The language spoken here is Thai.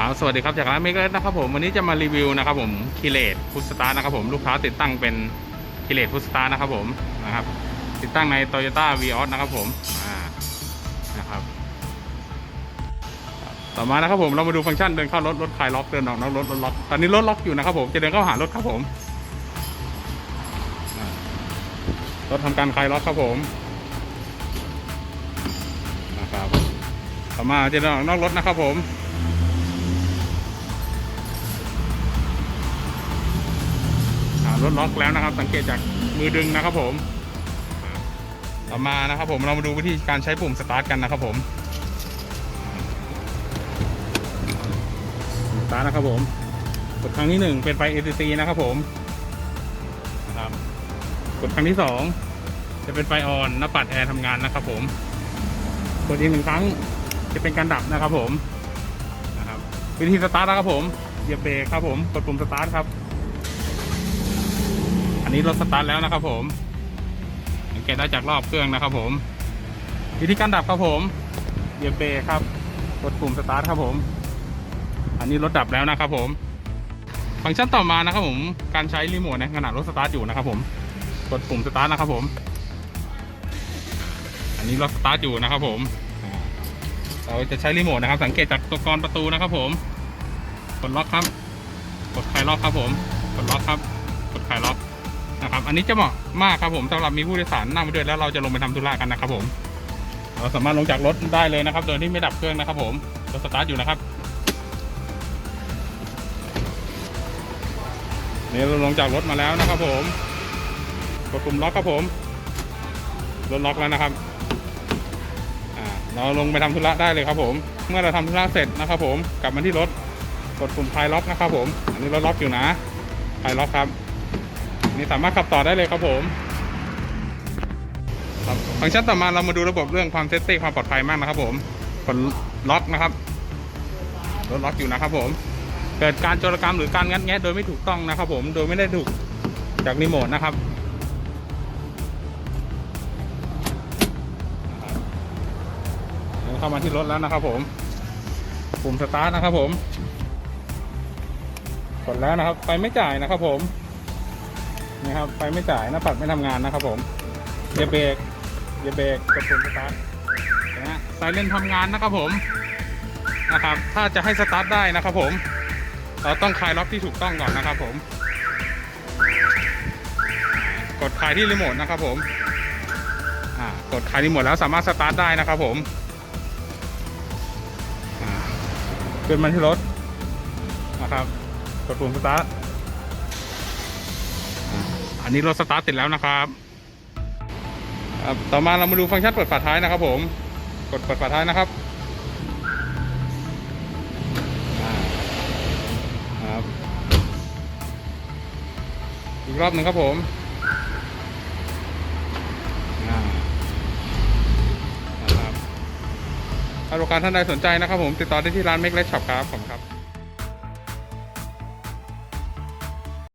ครับสวัสดีครับจากร้านเมกเลสนะครับผมวันนี้จะมารีวิวนะครับผมคิเลตพุสตาร์นะครับผมลูกค้าติดตั้งเป็นคิเลตพุสตาร์นะครับผมนะครับติดตั้งใน Toyota v ีออสนะครับผมอ่านะครับต่อมานะครับผมเรามาดูฟังก์ชันเดินเข้ารถรถคลายล็อกเดินออกนอกรถรถล็อกตอนนี้รถล็อกอยู่นะครับผมจะเดินเข้าหารถครับผมรถทำการคลายล็อกครับผมนะครับต่อมาจะเดินออกนอกรถนะครับผม รถล็อกแล้วนะครับ สังเกตจากมือดึงนะครับผม ต่อมานะครับผมเรามาดูวิธีการใช้ปุ่มสตาร์ทกันนะครับผมสตาร์ทนะครับผมกดครั้งที่หนึ่งเป็นไฟ ACC นะครับผมนะครับกดครั้งที่สองจะเป็นไฟออนหน้าปัดแอร์ทำงานนะครับผมกดอีกหนึ่งครั้งจะเป็นการดับนะครับผมนะครับวิธีสตาร์ทนะครับผมเหยียบเบรกครับผมกดปุ่มสตาร์ทครับ อันนี้รถสตาร์ทแล้วนะครับผมสังเกตได้จากรอบเครื่องนะครับผม วิธีการดับครับผมเหยียบเบรกครับ กดปุ่มสตาร์ทครับผม อันนี้รถดับแล้วนะครับผม ฟังก์ชันต่อมานะครับผม การใช้รีโมทในขณะรถสตาร์ทอยู่นะครับผม กดปุ่มสตาร์ทนะครับผม อันนี้รถสตาร์ทอยู่นะครับผม เราจะใช้รีโมทนะครับ สังเกตจากตัวกรประตูนะครับผม กดล็อกครับ กดคลายล็อกครับผม กดล็อกครับ กดคลายล็อก นะครับ อันนี้จะเหมาะมากครับผมสำหรับมีผู้โดยสารนั่งไปด้วยแล้วเราจะลงไปทำธุระกันนะครับผม เราสามารถลงจากรถได้เลยนะครับ โดยที่ไม่ดับเครื่องนะครับ ผมรถสตาร์ทอยู่นะครับนี่เราลงจากรถมาแล้วนะครับ ผมกดปุ่มล็อกครับผมรถล็อกแล้วนะครับเราลงไปทำธุระได้เลยครับผม เมื่อเราทำธุระเสร็จนะครับผม กลับมาที่รถ กดปุ่มคลายล็อกนะครับผม อันนี้รถล็อกอยู่นะคลายล็อกครับ นี่สามารถขับต่อได้เลยครับผมครับฟังก์ชันต่อมาเรามาดูระบบเรื่องความเซฟตี้ความปลอดภัยมากนะครับ ผมกดล็อกนะครับรถล็อกอยู่นะครับ ผม เกิดการโจรกรรมหรือการงัดแงะโดยไม่ถูกต้องนะครับ ผมโดยไม่ได้ถูกจากรีโมทนะครับเข้ามาที่รถแล้วนะครับ ผมปุ่มสตาร์ทนะครับ ผมกดแล้วนะครับไฟไม่จ่ายนะครับ ผม นี่ครับไฟไม่จ่ายหน้าปัดไม่ทำงานนะครับผมอย่าเบรกอย่าเบรกกดปุ่มสตาร์ทนะฮะไซเลนทำงานนะครับผมนะครับ ถ้าจะให้สตาร์ทได้นะครับผม เราต้องคลายล็อกที่ถูกต้องก่อนนะครับผม กดคลายที่รีโมทนะครับผมอ่ากดคลายรีโมทแล้วสามารถสตาร์ทได้นะครับผมอ่าขึ้นมาที่รถนะครับ กดปุ่มสตาร์ท อันนี้รถสตาร์ทติดแล้วนะครับต่อมาเรามาดูฟังก์ชันเปิดฝาท้ายนะครับ ผม กดเปิดฝาท้ายนะครับครับอีกรอบหนึ่งครับผมอ่านะครับถ้าลูกค้าท่านใดสนใจนะครับผม ติดต่อได้ที่ร้านเมกเลสช็อปครับผมครับ